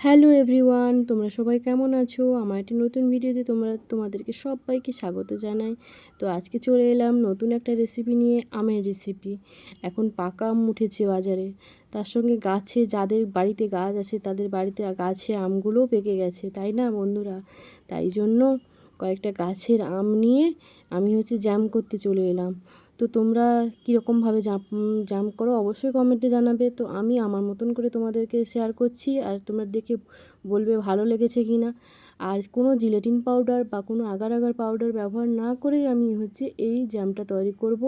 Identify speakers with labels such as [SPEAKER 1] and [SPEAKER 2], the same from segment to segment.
[SPEAKER 1] Hello everyone, তোমরা সবাই কেমন আছো? আমার একটি নতুন ভিডিওতে তোমরা, তোমাদেরকে সবাইকে স্বাগত জানাই। তো আজকে চলে এলাম নতুন একটা রেসিপি নিয়ে, আমের রেসিপি এখন পাকা আম উঠেছে বাজারে। তার সঙ্গে গাছে যাদের বাড়িতে গাছ আছে, তাদের বাড়িতে গাছে আমগুলোও পেকে গেছে, তাই না বন্ধুরা? তাই জন্য কয়েকটা গাছের আম নিয়ে আমি হচ্ছে জ্যাম করতে চলে এলাম। তো তোমরা কীরকমভাবে জাম জাম করো? অবশ্যই কমেন্টে জানাবে। তো আমি আমার মতন করে তোমাদেরকে শেয়ার করছি আর তোমরা দেখে বলবে ভালো লেগেছে কি না। আর কোনো জিলেটিন পাউডার বা কোনো আগার আগার পাউডার ব্যবহার না করেই আমি হচ্ছে এই জ্যামটা তৈরি করব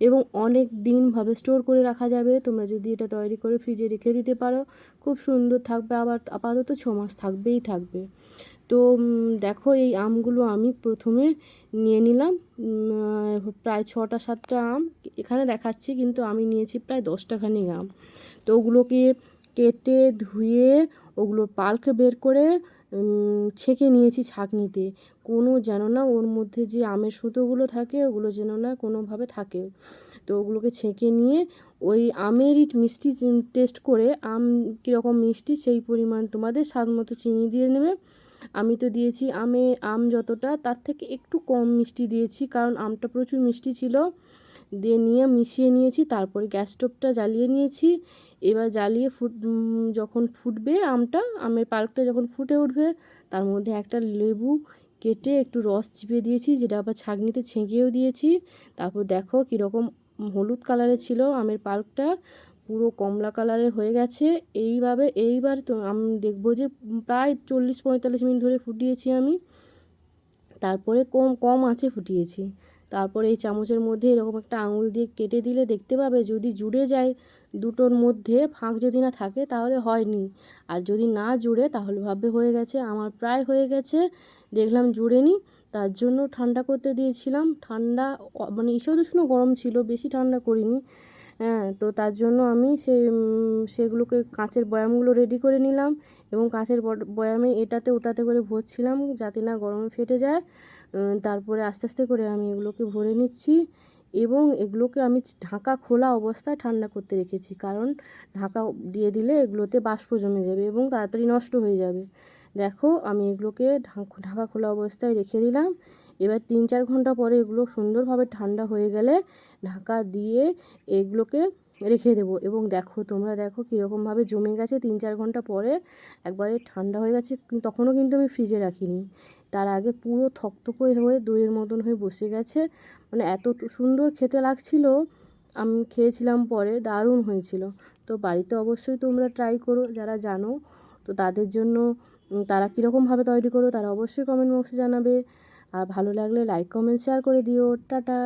[SPEAKER 1] এবং অনেক দিনভাবে স্টোর করে রাখা যাবে। তোমরা যদি এটা তৈরি করে ফ্রিজে রেখে দিতে পারো, খুব সুন্দর থাকবে। আবার আপাতত ছ মাস থাকবেই থাকবে। তো দেখো এই আমগুলো আমি প্রথমে নিয়ে নিলাম। প্রায় ছটা সাতটা আম এখানে দেখাচ্ছি, কিন্তু আমি নিয়েছি প্রায় দশটাখানি আম। তো ওগুলোকে কেটে ধুয়ে ওগুলো পালকে বের করে ছেঁকে নিয়েছি ছাঁকনিতে। কোনো যেন না ওর মধ্যে যে আমের সুতোগুলো থাকে, ওগুলো যেন না কোনোভাবে থাকে। তো ওগুলোকে ছেঁকে নিয়ে ওই আমেরই মিষ্টি টেস্ট করে আম কীরকম মিষ্টি, সেই পরিমাণ তোমাদের স্বাদ মতো চিনি দিয়ে নেবে। আমি তো দিয়েছি আমে, আম যতটা, তার থেকে একটু কম মিষ্টি দিয়েছি, কারণ আমটা প্রচুর মিষ্টি ছিল। দিয়ে নিয়ে মিশিয়ে নিয়েছি, তারপরে গ্যাস স্টোভটা জ্বালিয়ে নিয়েছি। এবার জ্বালিয়ে ফুট যখন ফুটবে আমটা, আমের পাল্কটা যখন ফুটে উঠবে, তার মধ্যে একটা লেবু কেটে একটু রস চিপে দিয়েছি, যেটা আবার ছাঁকনিতে ছেঁকেও দিয়েছি। তারপর দেখো কীরকম হলুদ কালারের ছিল আমের পাল্কটা পুরো কমলা কালারের হয়ে গেছে। এইভাবে এইবার তো আমি দেখব যে প্রায় চল্লিশ পঁয়তাল্লিশ মিনিট ধরে ফুটিয়েছি আমি। তারপরে কম কম আছে ফুটিয়েছি। তারপরে এই চামচের মধ্যে এরকম একটা আঙুল দিয়ে কেটে দিলে দেখতে পাবে যদি জুড়ে যায় দুটোর মধ্যে, ফাঁক যদি না থাকে তাহলে হয়নি। আর যদি না জুড়ে তাহলে ভাববে হয়ে গেছে, আমার প্রায় হয়ে গেছে, দেখলাম জুড়েনি তার জন্য ঠান্ডা করতে দিয়েছিলাম। ঠান্ডা মানে ঈষদ উষ্ণ গরম ছিল, বেশি ঠান্ডা করিনি। হ্যাঁ তো তার জন্য আমি সেই সেগুলোকে কাঁচের বয়ামগুলো রেডি করে নিলাম এবং কাঁচের বয়ামে এটাতে ওটাতে করে ভরছিলাম যাতে না গরমে ফেটে যায়। তারপরে আস্তে আস্তে করে আমি এগুলোকে ভরে নিচ্ছি এবং এগুলোকে আমি ঢাকা খোলা অবস্থায় ঠান্ডা করতে রেখেছি কারণ ঢাকা দিয়ে দিলে এগুলোতে বাষ্প জমে যাবে এবং তাড়াতাড়ি নষ্ট হয়ে যাবে। দেখো, আমি এগুলোকে ঢাকা খোলা অবস্থায় রেখে দিলাম এবার তিন চার ঘণ্টা পরে এগুলো সুন্দরভাবে ঠান্ডা হয়ে গেলে ঢাকা দিয়ে এগুলোকে রেখে দেবো। এবং দেখো, তোমরা দেখো কীরকমভাবে জমে গেছে তিন চার ঘণ্টা পরে। একবারে ঠান্ডা হয়ে গেছে তখনও কিন্তু আমি ফ্রিজে রাখিনি। তার আগে পুরো থকথক হয়ে দইয়ের মতন হয়ে বসে গেছে। মানে এত সুন্দর খেতে লাগছিল। আমি খেয়েছিলাম পরে, দারুণ হয়েছিল। তো বাড়িতে অবশ্যই তোমরা ট্রাই করো, যারা জানো। তো তাদের জন্য তারা কীরকমভাবে তৈরি করো, তারা অবশ্যই কমেন্ট বক্সে জানাবে। আর ভালো লাগলে লাইক কমেন্ট শেয়ার করে দিও। টাটা।